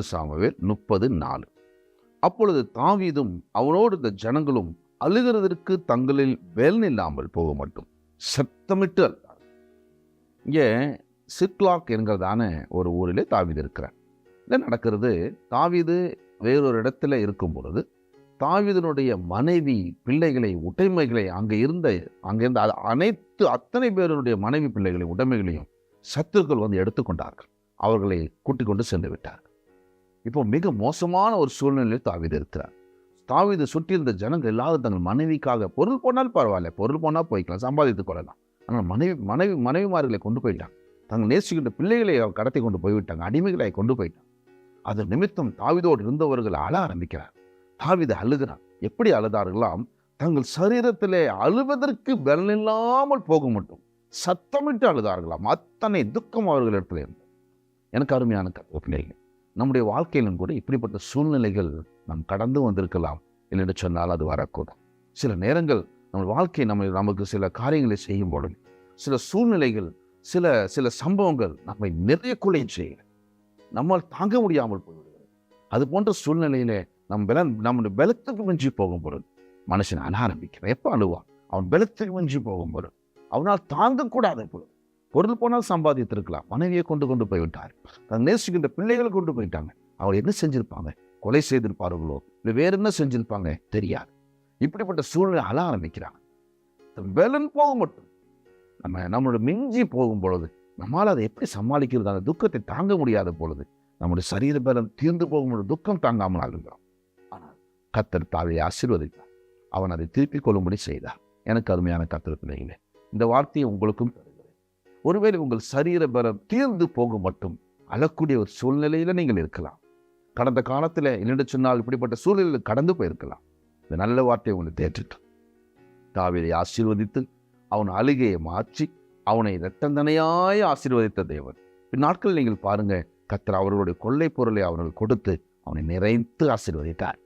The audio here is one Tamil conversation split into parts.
ஒன்று சாமுவேல் முப்பது நாலு. அப்பொழுது தாவீதும் அவனோடு இந்த ஜனங்களும் அழுகிறதற்கு தங்களில் வேலன் இல்லாமல் போக மட்டும். சத்தமிட்டு அழுதார். இங்கே சிக்லாக் என்கிறதான ஒரு ஊரிலே தாவீது இருக்கிறார். என்ன நடக்கிறது? தாவீது வேறொரு இடத்துல இருக்கும் பொழுது தாவீதனுடைய மனைவி பிள்ளைகளை உடைமைகளை அங்கே இருந்த அங்கே இருந்த அனைத்து அத்தனை பேருடைய மனைவி பிள்ளைகளை உடைமைகளையும் சத்துருக்கள் வந்து எடுத்துக்கொண்டார்கள். அவர்களை கூட்டிக் கொண்டு சென்று விட்டார்கள். இப்போ மிக மோசமான ஒரு சூழ்நிலையில் தாவீது இருக்கிறார். தாவீது சுற்றி இருந்த ஜனங்கள் எல்லாரும் தங்கள் மனைவிக்காக பொருள் போனால் பரவாயில்ல பொருள் போனால் போய்க்கலாம் சம்பாதித்துக் கொள்ளலாம். ஆனால் மனைவி மனைவி மனைவிமார்களை கொண்டு போயிட்டாங்க. தங்கள் நேசிக்கின்ற பிள்ளைகளை அவர் கடத்தி கொண்டு போய்விட்டாங்க அடிமைகளை கொண்டு போயிட்டாங்க. அது நிமித்தம் தாவிதோடு இருந்தவர்கள் அழ ஆரம்பிக்கிறார். தாவிதை அழுகிறார். எப்படி அழுதார்களாம்? தங்கள் சரீரத்திலே அழுவதற்கு பலனில்லாமல் போக மட்டும் சத்தமிட்டு அழுதார்களாம். அத்தனை துக்கம் அவர்களிடத்தில் இருந்தது. எனக்கு அருமையான கருத்து பிள்ளைகள் நம்முடைய வாழ்க்கையிலும் கூட இப்படிப்பட்ட சூழ்நிலைகள் நாம் கடந்து வந்திருக்கலாம் என்று சொன்னால் அது வரக்கூடும். சில நேரங்கள் நம்ம வாழ்க்கை நம்ம நமக்கு சில காரியங்களை செய்யும் பொழுது சில சூழ்நிலைகள் சில சில சம்பவங்கள் நம்மை நிறைய கொலை செய்யும். நம்மால் தாங்க முடியாமல் போய்விடுகிறது. அது போன்ற சூழ்நிலையிலே நம் பல நம்முடைய பலத்துக்கு மிஞ்சி போகும் பொருள் மனுஷன் அனாரம்பிக்கிறான். எப்போ அழுவான்? அவன் பலத்துக்கு மிஞ்சி போகும் பொருள் அவனால் தாங்கக்கூடாத பொருள் பொருள் போனால் சம்பாதித்திருக்கலாம். மனைவியை கொண்டு கொண்டு போய்விட்டார். தன் நேசிக்கின்ற பிள்ளைகளை கொண்டு போயிட்டாங்க. அவங்க என்ன செஞ்சிருப்பாங்க? கொலை செய்திருப்பார்களோ? இல்லை வேற என்ன செஞ்சிருப்பாங்க? தெரியாது. இப்படிப்பட்ட சூழ்நிலை அழ ஆரம்பிக்கிறாங்க. வெலன் போக மட்டும். நம்ம நம்மளோட மிஞ்சி போகும் பொழுது நம்மால் அதை எப்படி சமாளிக்கிறது? அந்த துக்கத்தை தாங்க முடியாத பொழுது நம்முடைய சரீர பலம் தீர்ந்து போகும் பொழுது துக்கம் தாங்காமல் ஆகுகிறோம் ஆனால் கத்தர் தாவை ஆசீர்வதித்தார் அவன் அதை திருப்பிக் கொள்ளும்படி செய்தார். எனக்கு அருமையான கத்தர் பிள்ளைகளே இந்த வார்த்தையை உங்களுக்கும் ஒருவேளை உங்கள் சரீர பலம் தீர்ந்து போக மட்டும் அழக்கூடிய ஒரு சூழ்நிலையில நீங்கள் இருக்கலாம். கடந்த காலத்தில் என்னென்று சொன்னால் இப்படிப்பட்ட சூழ்நிலையில் கடந்து போயிருக்கலாம். இந்த நல்ல வார்த்தையை உங்களுக்கு தேற்றிட்டு தாவீதை ஆசீர்வதித்து அவன் அழுகையை மாற்றி அவனை இரட்டந்தனையாய் ஆசீர்வதித்த தேவன். இந்நாட்கள் நீங்கள் பாருங்க கத்தர் அவர்களுடைய கொள்ளை பொருளை அவர்கள் கொடுத்து அவனை நிறைத்து ஆசீர்வதித்தார்.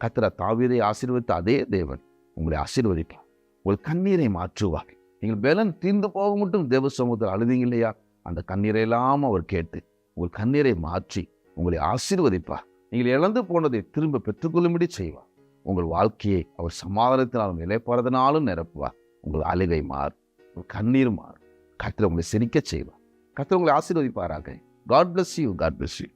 கத்திர தாவீதை ஆசீர்வதித்த அதே தேவன் உங்களை ஆசீர்வதிப்பார். உங்கள் கண்ணீரை மாற்றுவார். நீங்கள் பலன் தீர்ந்து போக மட்டும் தேவ சமூகத்தில் அழுதீங்க இல்லையா? அந்த கண்ணீரை எல்லாம் அவர் கேட்டு உங்கள் கண்ணீரை மாற்றி உங்களை ஆசீர்வதிப்பார். நீங்கள் இழந்து போனதை திரும்ப பெற்றுக்கொள்ளும்படி செய்வார். உங்கள் வாழ்க்கையை அவர் சமாதானத்தினாலும் நிலைப்படுறதுனாலும் நிரப்புவார். உங்கள் அழுகை மாறும் உங்கள் கண்ணீர் மாறும் கத்திர உங்களை சிரிக்க செய்வார். கத்திர உங்களை ஆசீர்வதிப்பாராக. God bless you God bless you